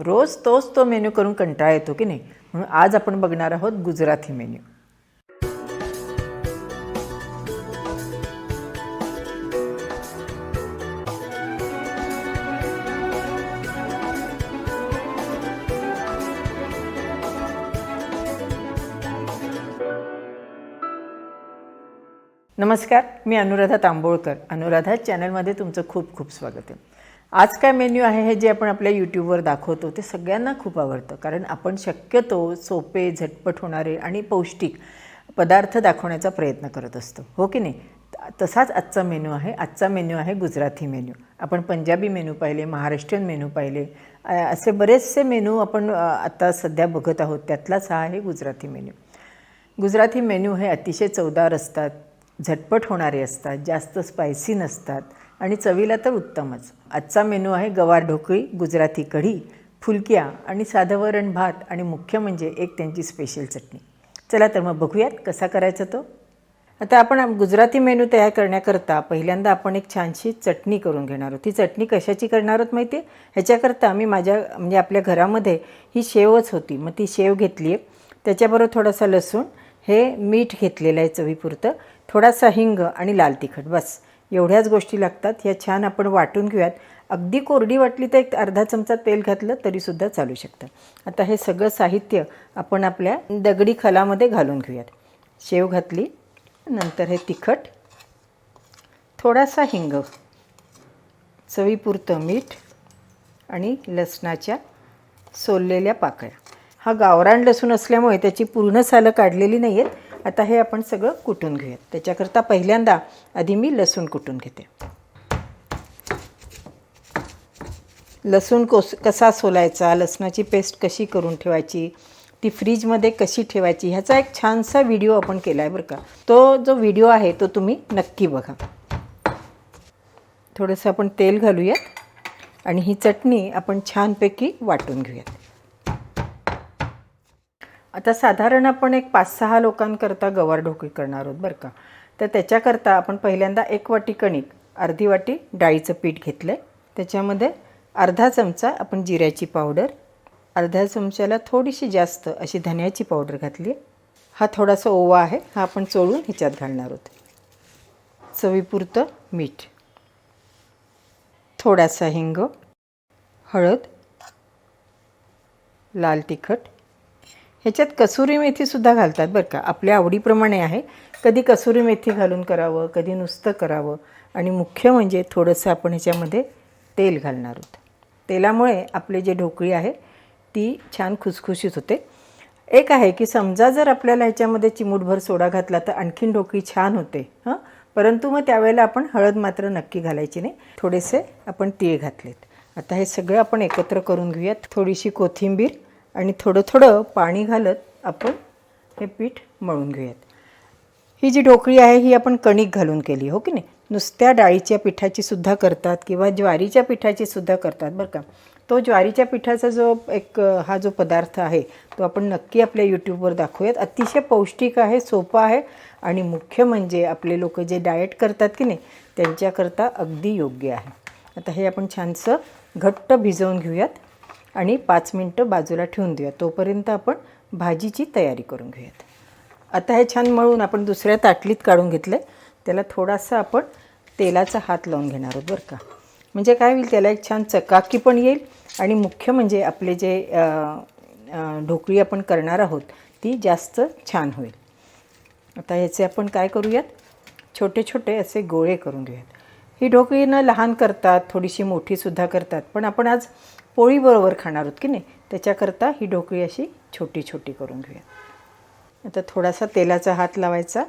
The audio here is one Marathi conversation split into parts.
रोज तोच तो मेन्यू करून कंटाळा येतो की नाही? म्हणून आज आपण बघणार आहोत गुजराती मेन्यू. नमस्कार मी अनुराधा तांबोळकर. अनुराधा चॅनलमध्ये तुमचं खूप खूप स्वागत आहे. आज काय मेन्यू आहे हे जे आपण आपल्या यूट्यूबवर दाखवतो ते सगळ्यांना खूप आवडतं. कारण आपण शक्यतो सोपे झटपट होणारे आणि पौष्टिक पदार्थ दाखवण्याचा प्रयत्न करत असतो. हो की नाही? तसाच आजचा मेन्यू आहे. आजचा मेन्यू आहे गुजराती मेन्यू आपण पंजाबी मेनू पाहिले महाराष्ट्रीयन मेनू पाहिले. असे बरेचसे मेनू आपण आता सध्या बघत आहोत. त्यातलाच हा आहे गुजराती मेन्यू गुजराती मेन्यू हे अतिशय चवदार असतात. झटपट होणारे असतात जास्त स्पायसी नसतात आणि चवीला तर उत्तमच. आजचा मेनू आहे गवार ढोकळी गुजराती कढी फुलक्या आणि साधं वरण भात आणि मुख्य म्हणजे एक त्यांची स्पेशल चटणी. चला तर मग बघूयात कसा करायचा तो. आता आपण गुजराती मेनू तयार करण्याकरता पहिल्यांदा आपण एक छानशी चटणी करून घेणार आहोत. ती चटणी कशाची करणार आहोत माहिती आहे ह्याच्याकरता मी माझ्या म्हणजे आपल्या घरामध्ये ही शेवच होती. मग ती शेव घेतली आहे त्याच्याबरोबर थोडासा लसूण हे मीठ घेतलेलं आहे चवीपुरतं. थोडासा हिंग आणि लाल तिखट बस. एवढ्याच गोष्टी लागतात. ह्या छान आपण वाटून घेऊयात. अगदी कोरडी वाटली तर एक अर्धा चमचा तेल घातलं तरीसुद्धा चालू शकतं. आता हे सगळं साहित्य आपण आपल्या दगडी खलामध्ये घालून घेऊयात. शेव घातली नंतर हे तिखट थोडासा हिंग चवीपुरतं मीठ आणि लसणाच्या सोललेल्या पाकळ्या. हा गावरान लसूण असल्यामुळे त्याची पूर्ण सालं काढलेली नाही आहेत आता हे आपण सगळं कुटून घेऊयात. त्याच्याकरता पहिल्यांदा आधी मी लसूण कुटून घेते. लसूण कोस कसा सोलायचा लसणाची पेस्ट कशी करून ठेवायची ती फ्रीजमध्ये कशी ठेवायची ह्याचा एक छानसा व्हिडिओ आपण केला आहे बरं का. तो जो व्हिडिओ आहे तो तुम्ही नक्की बघा. थोडंसं आपण तेल घालूयात आणि ही चटणी आपण छानपैकी वाटून घेऊयात. आता साधारण आपण एक पाच सहा लोकांकरता गवार ढोकळी करणार आहोत बरं का. तर त्याच्याकरता आपण पहिल्यांदा एक वाटी कणिक अर्धी वाटी डाळीचं पीठ घेतलं आहे त्याच्यामध्ये अर्धा चमचा आपण जिऱ्याची पावडर अर्ध्या चमच्याला थोडीशी जास्त अशी धन्याची पावडर घातली. आहे हा थोडासा ओवा आहे हा आपण चोळून ह्याच्यात घालणार आहोत. चवीपुरतं मीठ थोडासा हिंग हळद लाल तिखट ह्याच्यात कसुरी मेथीसुद्धा घालतात बरं का. आपल्या आवडीप्रमाणे आहे. कधी कसुरी मेथी घालून करावं कधी नुसतं करावं. आणि मुख्य म्हणजे थोडंसं आपण ह्याच्यामध्ये तेल घालणार आहोत. तेलामुळे आपली जे ढोकळी आहे ती छान खुसखुशीत होते. एक आहे की समजा जर आपल्याला ह्याच्यामध्ये चिमूटभर सोडा घातला तर आणखीन ढोकळी छान होते. हां? परंतु मग त्यावेळेला आपण हळद मात्र नक्की घालायची नाही. थोडेसे आपण तीळ घातलेत. आता हे सगळं आपण एकत्र करून घेऊयात. थोडीशी कोथिंबीर आणि थोडं थोडं पाणी घालत आपण हे पीठ मळून घेऊयात. ही जी ढोकळी आहे ही आपण कणिक घालून केली हो की नाही? नुसत्या डाळीच्या पिठाची सुद्धा करतात किंवा ज्वारीच्या पिठाची सुद्धा करतात बरं का? तो ज्वारीच्या पिठाचा जो एक हा जो पदार्थ आहे तो आपण नक्की आपल्या यूट्यूबवर दाखवूयात. अतिशय पौष्टिक आहे सोपं आहे आणि मुख्य म्हणजे आपले लोक जे डाएट करतात की नाही त्यांच्याकरता अगदी योग्य आहे. आता हे आपण छानसं घट्ट भिजवून घेऊयात. आणि पाच मिनटं बाजूला ठेवून देऊया. तोपर्यंत आपण भाजीची तयारी करून घेऊयात. आता हे छान मळून आपण दुसऱ्या ताटलीत काढून घेतलं आहे त्याला थोडासा आपण तेलाचा हात लावून घेणार आहोत बरं का. म्हणजे काय होईल त्याला एक छान चकाकी पण येईल आणि मुख्य म्हणजे आपले जे ढोकळी आपण करणार आहोत ती जास्त छान होईल. आता ह्याचे आपण काय करूयात? छोटे छोटे असे गोळे करून घेऊयात. ही ढोकळी ना लहान करतात थोडीशी मोठीसुद्धा करतात पण आपण आज पोळीबरोबर खाणार आहोत की नाही? त्याच्याकरता ही ढोकळी अशी छोटी छोटी करून घेऊया. आता थोडासा तेलाचा हात लावायचा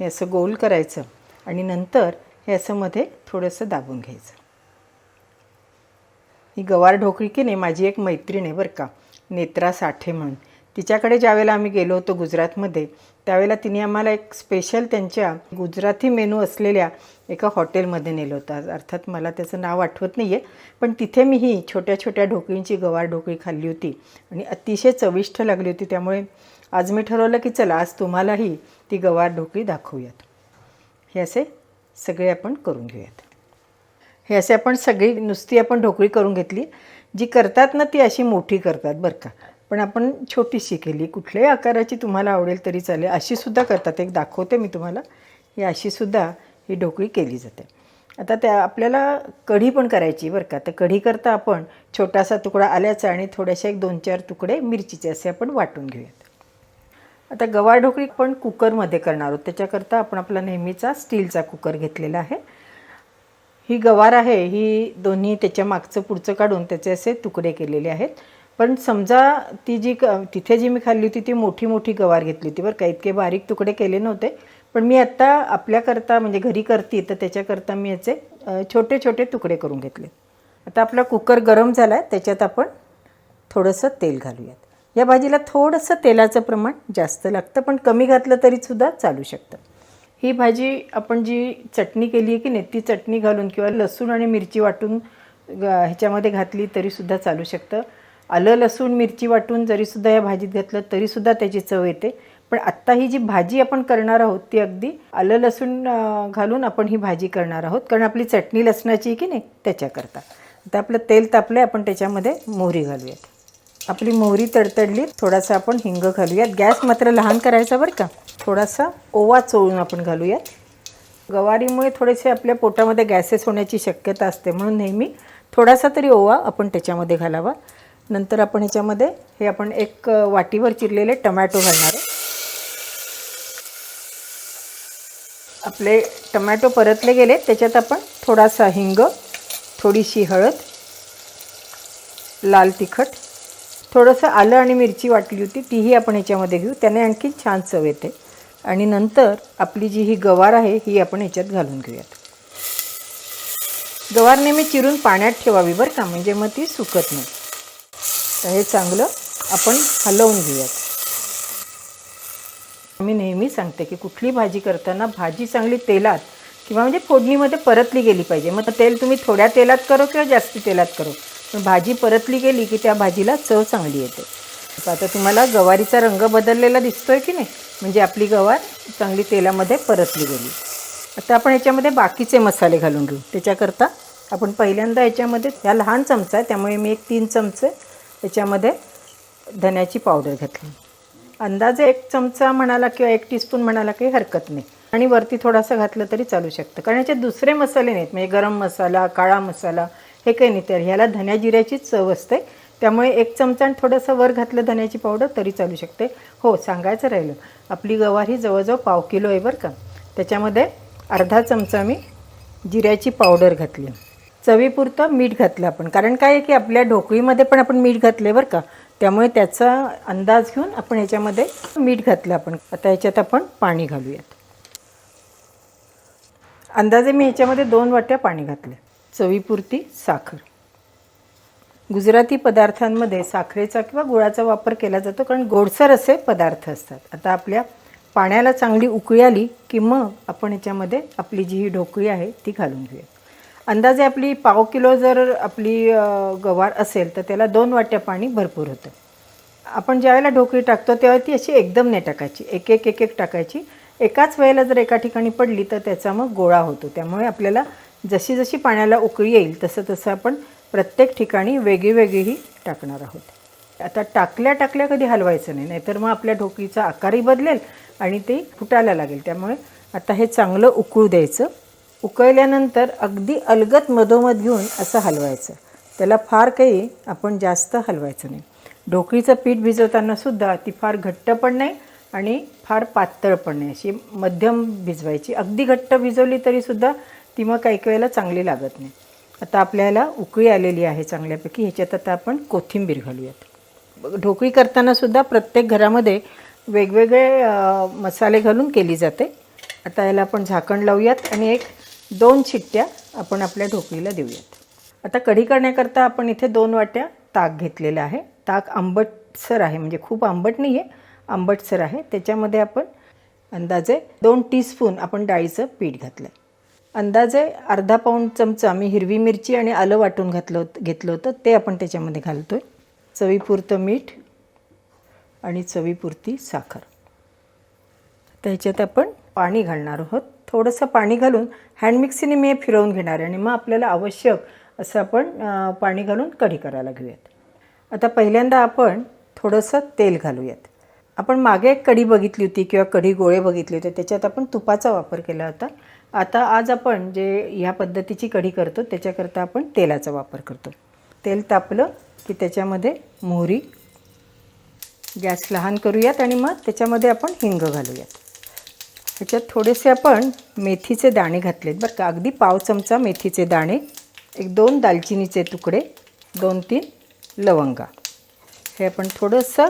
हे असं गोल करायचं आणि नंतर हे असं मध्ये थोडंसं दाबून घ्यायचं. ही गवार ढोकळी की नाही माझी एक मैत्रीण आहे बरं का नेत्रा साठे म्हणून. तिच्याकडे ज्यावेळेला आम्ही गेलो होतो गुजरातमध्ये त्यावेळेला तिने आम्हाला एक स्पेशल त्यांच्या गुजराती मेनू असलेल्या एका हॉटेलमध्ये नेलं होतं. अर्थात मला त्याचं नाव आठवत नाही आहे पण तिथे मी ही छोट्या छोट्या ढोकळींची गवार ढोकळी खाल्ली होती आणि अतिशय चविष्ट लागली होती. त्यामुळे आज मी ठरवलं की चला आज तुम्हालाही ती गवार ढोकळी दाखवूयात. हे असे सगळे आपण करून घेऊयात. हे असे आपण सगळी नुसती आपण ढोकळी करून घेतली जी करतात ना ती अशी मोठी करतात बरं का. पण आपण छोटीशी केली. कुठल्याही आकाराची तुम्हाला आवडेल तरी चालेल. अशीसुद्धा करतात. एक दाखवते मी तुम्हाला. ही अशीसुद्धा ही ढोकळी केली जाते. आता त्या आपल्याला कढी पण करायची बरं का. तर कढी करता आपण छोटासा तुकडा आल्याचा आणि थोड्याशा एक दोन चार तुकडे मिरचीचे असे आपण वाटून घेऊयात. आता गवार ढोकळी पण कुकरमध्ये करणार आहोत. त्याच्याकरता आपण आपला नेहमीचा स्टीलचा कुकर घेतलेला आहे. ही गवार आहे. ही दोन्ही त्याच्या मागचं पुढचं काढून त्याचे असे तुकडे केलेले आहेत. पण समजा ती जी क तिथे जी मी खाल्ली होती ती मोठी मोठी गवार घेतली होती बरं का. इतके बारीक तुकडे केले नव्हते. पण मी आत्ता आपल्याकरता म्हणजे घरी करते तर त्याच्याकरता मी याचे छोटे छोटे तुकडे करून घेतले. आता आपला कुकर गरम झाला आहे त्याच्यात आपण थोडंसं तेल घालूयात. या भाजीला थोडंसं तेलाचं प्रमाण जास्त लागतं पण कमी घातलं तरीसुद्धा चालू शकतं. ही भाजी आपण जी चटणी केली आहे की नाही ती चटणी घालून किंवा लसूण आणि मिरची वाटून ह्याच्यामध्ये घातली तरीसुद्धा चालू शकतं. आलं लसूण मिरची वाटून जरीसुद्धा या भाजीत घातलं तरीसुद्धा त्याची चव येते. पण आत्ता ही जी भाजी आपण करणार आहोत ती अगदी आलं लसूण घालून आपण ही भाजी करणार आहोत. कारण आपली चटणी लसणाची आहे की नाही त्याच्याकरता. आता आपलं तेल तापलं आपण त्याच्यामध्ये मोहरी घालूयात. आपली मोहरी तडतडली थोडासा आपण हिंग घालूयात. गॅस मात्र लहान करायचा बरं का. थोडासा ओवा चोळून आपण घालूयात. गवारीमुळे थोडेसे आपल्या पोटामध्ये गॅसेस होण्याची शक्यता असते. म्हणून नेहमी थोडासा तरी ओवा आपण त्याच्यामध्ये घालावा. नंतर आपण ह्याच्यामध्ये हे आपण एक वाटीवर चिरलेले टमॅटो घालणार आहे. आपले टमॅटो परतले गेले त्याच्यात आपण थोडासा हिंग थोडीशी हळद लाल तिखट थोडंसं आलं आणि मिरची वाटली होती तीही आपण ह्याच्यामध्ये घेऊ. त्याने आणखी छान चव येते. आणि नंतर आपली जी ही गवार आहे ही आपण ह्याच्यात घालून घेऊयात. गवार नेहमी चिरून पाण्यात ठेवावी बरं का म्हणजे मग ती सुकत नाही. हे चांगलं आपण हलवून घेऊयात. मी नेहमी सांगते की कुठली भाजी करताना भाजी चांगली तेलात किंवा म्हणजे फोडणीमध्ये परतली गेली पाहिजे. मग तेल तुम्ही थोड्या तेलात करो किंवा जास्ती तेलात करो. पण भाजी परतली गेली की त्या भाजीला चव चांगली येते. आता तुम्हाला गवारीचा रंग बदललेला दिसतोय की नाही? म्हणजे आपली गवार चांगली तेलामध्ये परतली गेली. आता आपण याच्यामध्ये बाकीचे मसाले घालून घेऊ. त्याच्याकरता आपण पहिल्यांदा याच्यामध्ये ह्या लहान चमचा आहे त्यामुळे मी एक तीन चमचे त्याच्यामध्ये धन्याची पावडर घातली. अंदाजे एक चमचा म्हणाला किंवा एक टीस्पून म्हणाला काही हरकत नाही. आणि वरती थोडासा घातलं तरी चालू शकतं. कारण याच्यात दुसरे मसाले नाहीत. म्हणजे गरम मसाला काळा मसाला हे काही नाही. तर ह्याला धन्या जिऱ्याचीच चव असते. त्यामुळे एक चमचा आणि थोडंसं वर घातलं धन्याची पावडर तरी चालू शकते. हो सांगायचं राहिलं. आपली गवार ही जवळजवळ पाव किलो आहे बरं का. त्याच्यामध्ये अर्धा चमचा मी जिऱ्याची पावडर घातली. चवीपुरतं मीठ घातलं आपण. कारण काय आहे की आपल्या ढोकळीमध्ये पण आपण मीठ घातले बरं का. त्यामुळे त्याचा अंदाज घेऊन आपण याच्यामध्ये मीठ घातलं आपण. आता याच्यात आपण पाणी घालूयात. अंदाजे मी ह्याच्यामध्ये दोन वाट्या पाणी घातले चवीपुरती साखर. गुजराती पदार्थांमध्ये साखरेचा किंवा गुळाचा वापर केला जातो कारण गोडसर असे पदार्थ असतात. आता आपल्या पाण्याला चांगली उकळी आली की मग आपण याच्यामध्ये आपली जी ही ढोकळी आहे ती घालून घेऊया अंदाजे आपली पाव किलो जर आपली गवार असेल तर त्याला दोन वाट्या पाणी भरपूर होतं. आपण ज्यावेळेला ढोकळी टाकतो तेव्हा ती अशी एकदम नाही टाकायची. एक एक एक एक टाकायची. एकाच वेळेला जर एका ठिकाणी पडली तर त्याचा मग गोळा होतो. त्यामुळे आपल्याला जशी जशी पाण्याला उकळी येईल तसं तसं आपण प्रत्येक ठिकाणी वेगळी वेगळीही टाकणार आहोत. आता टाकल्या टाकल्या कधी हलवायचं नाही. नाहीतर मग आपल्या ढोकळीचा आकारही बदलेल आणि ते फुटायला लागेल. त्यामुळे आता हे चांगलं उकळू द्यायचं. उकळल्यानंतर अगदी अलगत मधोमध घेऊन असं हलवायचं. त्याला फार काही आपण जास्त हलवायचं नाही. ढोकळीचं पीठ भिजवताना सुद्धा ती फार घट्ट पण नाही आणि फार पातळ पण नाही. अशी मध्यम भिजवायची. अगदी घट्ट भिजवली तरीसुद्धा ती मग काही वेळेला चांगली लागत नाही. आता आपल्याला उकळी आलेली आहे चांगल्यापैकी. ह्याच्यात आता आपण कोथिंबीर घालूयात. ढोकळी करतानासुद्धा प्रत्येक घरामध्ये वेगवेगळे मसाले घालून केली जाते. आता याला आपण झाकण लावूयात आणि एक दोन शिट्ट्या आपण आपल्या ढोकळीला देऊयात. आता कढी करण्याकरता आपण इथे दोन वाट्या ताक घेतलेलं आहे. ताक आंबटसर आहे म्हणजे खूप आंबट नाही आहे आंबटसर आहे. त्याच्यामध्ये आपण अंदाजे दोन टीस्पून आपण डाळीचं पीठ घातलं आहे अंदाजे अर्धा पाऊण चमचा मी हिरवी मिरची आणि आलं वाटून घातलं होतं घेतलं होतं ते आपण त्याच्यामध्ये घालतो आहे चवीपुरतं मीठ आणि चवीपुरती साखर. त्याच्यात आपण पाणी घालणार आहोत. थोडंसं पाणी घालून हँड मिक्सीने मी हे फिरवून घेणार आहे आणि मग आपल्याला आवश्यक असं आपण पाणी घालून कढी करायला घेऊयात. आता पहिल्यांदा आपण थोडंसं तेल घालूयात. आपण मागे एक कढी बघितली होती किंवा कढी गोळे बघितले होते त्याच्यात आपण तुपाचा वापर केला होता. आता आज आपण जे ह्या पद्धतीची कढी करतो त्याच्याकरता आपण तेलाचा वापर करतो. तेल तापलं की त्याच्यामध्ये मोहरी गॅस लहान करूयात आणि मग त्याच्यामध्ये आपण हिंग घालूयात. ह्याच्यात थोडेसे आपण मेथीचे दाणे घातलेत. बरं का अगदी पाव चमचा मेथीचे दाणे एक दोन दालचिनीचे तुकडे दोन तीन लवंगा. हे आपण थोडंसं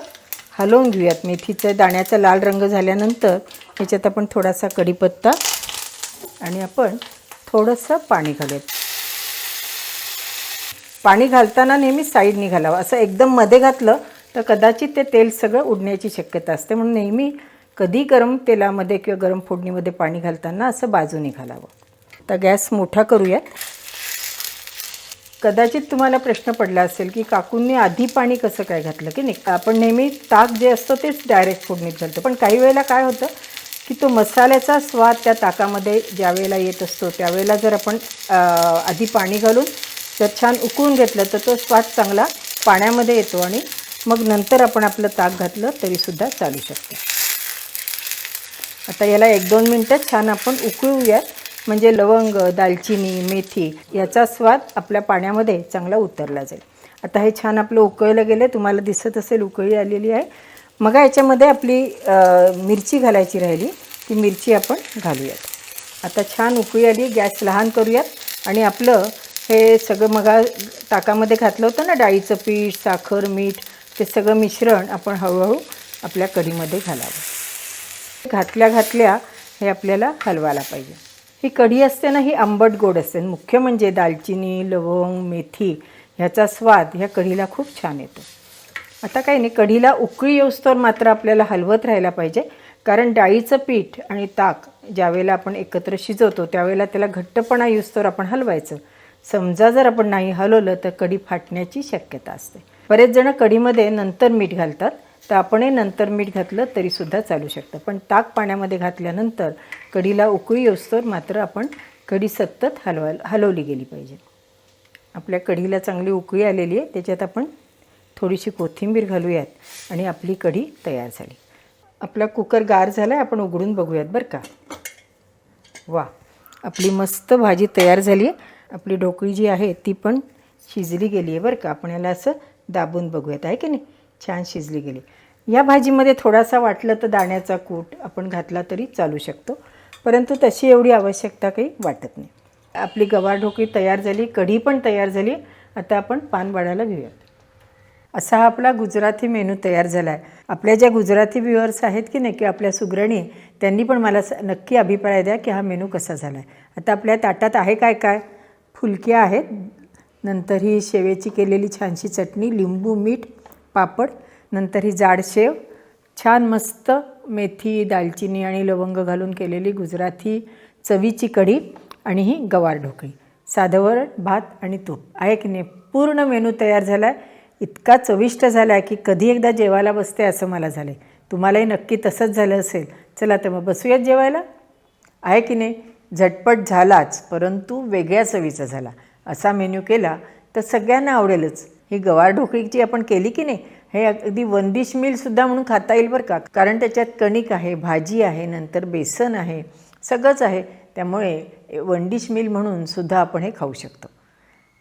हलवून घेऊयात. मेथीच्या दाण्याचा लाल रंग झाल्यानंतर ह्याच्यात आपण थोडासा कढीपत्ता आणि आपण थोडंसं पाणी घालूयात. पाणी घालताना नेहमी साईडनी घालावं. असं एकदम मध्ये घातलं तर कदाचित ते तेल सगळं उडण्याची शक्यता असते. म्हणून नेहमी कधी गरम तेलामध्ये किंवा गरम फोडणीमध्ये पाणी घालताना असं बाजूने घालावं. आता गॅस मोठा करूयात कदाचित तुम्हाला प्रश्न पडला असेल की काकूंनी आधी पाणी कसं काय घातलं की नाही? आपण नेहमी ताक जे असतो तेच डायरेक्ट फोडणीत घालतो. पण काही वेळेला काय होतं की तो मसाल्याचा स्वाद त्या ताकामध्ये ज्या वेळेला येत असतो त्यावेळेला जर आपण आधी पाणी घालून जर छान उकळून घेतलं तर तो स्वाद चांगला पाण्यामध्ये येतो आणि मग नंतर आपण आपलं ताक घातलं तरीसुद्धा चालू शकतं. आता याला एक दोन मिनटं छान आपण उकळूयात. म्हणजे लवंग दालचिनी मेथी याचा स्वाद आपल्या पाण्यामध्ये चांगला उतरला जाईल. आता हे छान आपलं उकळलं गेलं तुम्हाला दिसत असेल उकळी आलेली आहे. मग याच्यामध्ये आपली मिरची घालायची राहिली. ती मिरची आपण घालूयात. आता छान उकळी आली गॅस लहान करूयात. आणि आपलं हे सगळं मगा ताकामध्ये घातलं होतं ना डाळीचं पीठ साखर मीठ ते सगळं मिश्रण आपण हळूहळू आपल्या कढीमध्ये घालावं. घातल्या घातल्या हे आपल्याला हलवायला पाहिजे. ही कढी असते ना ही आंबट गोड असते. आणि मुख्य म्हणजे दालचिनी लवंग मेथी ह्याचा स्वाद ह्या कढीला खूप छान येतो. आता काही नाही कढीला उकळी येऊस्तोवर मात्र आपल्याला हलवत राहायला पाहिजे. कारण डाळीचं पीठ आणि ताक ज्यावेळेला आपण एकत्र शिजवतो त्यावेळेला त्याला घट्टपणा येऊस्तोवर आपण हलवायचं. समजा जर आपण नाही हलवलं तर कढी फाटण्याची शक्यता असते. बरेच जण कढीमध्ये नंतर मीठ घालतात. तर आपणही नंतर मीठ घातलं तरीसुद्धा चालू शकतं. पण ताक पाण्यामध्ये घातल्यानंतर कढीला उकळी असतोवर मात्र आपण कढी सतत हलवा हलवली गेली पाहिजे. आपल्या कढीला चांगली उकळी आलेली आहे त्याच्यात आपण थोडीशी कोथिंबीर घालूयात आणि आपली कढी तयार झाली. आपला कुकर गार झाला आहे आपण उघडून बघूयात बरं का. वा आपली मस्त भाजी तयार झाली आहे. आपली ढोकळी जी आहे ती पण शिजली गेली आहे बरं का. आपण याला असं दाबून बघूयात आहे की नाही? छान शिजली गेली. या भाजीमध्ये थोडासा वाटलं तर दाण्याचा कूट आपण घातला तरी चालू शकतो. परंतु तशी एवढी आवश्यकता काही वाटत नाही. आपली गवार ढोकळी तयार झाली कढी पण तयार झाली. आता आपण पान वाढायला घेऊयात. असा हा आपला गुजराती मेनू तयार झाला आहे आपल्या ज्या गुजराती व्ह्युअर्स आहेत की नाही की आपल्या सुगरणी त्यांनी पण मला स- नक्की अभिप्राय द्या की हा मेनू कसा झाला आहे आता आपल्या ताटात आहे काय काय? फुलक्या आहेत. नंतर ही शेवेची केलेली छानशी चटणी लिंबू मीठ पापड नंतर ही जाड शेव छान मस्त मेथी दालचिनी आणि लवंग घालून केलेली गुजराती चवीची कढी आणि ही गवार ढोकळी. साधंवर भात आणि तूप. आहे की नाही पूर्ण मेनू तयार झाला आहे इतका चविष्ट झाला आहे की कधी एकदा जेवायला बसते असं मला झालं आहे तुम्हालाही नक्की तसंच झालं असेल. चला तर मग बसूयात जेवायला. आहे की नाही? झटपट झालाच परंतु वेगळ्या चवीचा झाला. असा मेन्यू केला तर सगळ्यांना आवडेलच. ही गवार ढोकळीची आपण केली की नाही हे अगदी वन डिश मीलसुद्धा म्हणून खाता येईल बरं का? कारण त्याच्यात कणिक आहे भाजी आहे नंतर बेसन आहे सगळंच आहे. त्यामुळे वन डिश मील म्हणून सुद्धा आपण हे खाऊ शकतो.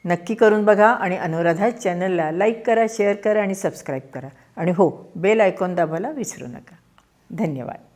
नक्की करून बघा आणि अनुराधा चॅनलला लाईक करा शेअर करा आणि सबस्क्राईब करा. आणि हो बेल आयकॉन दाबायला विसरू नका. धन्यवाद.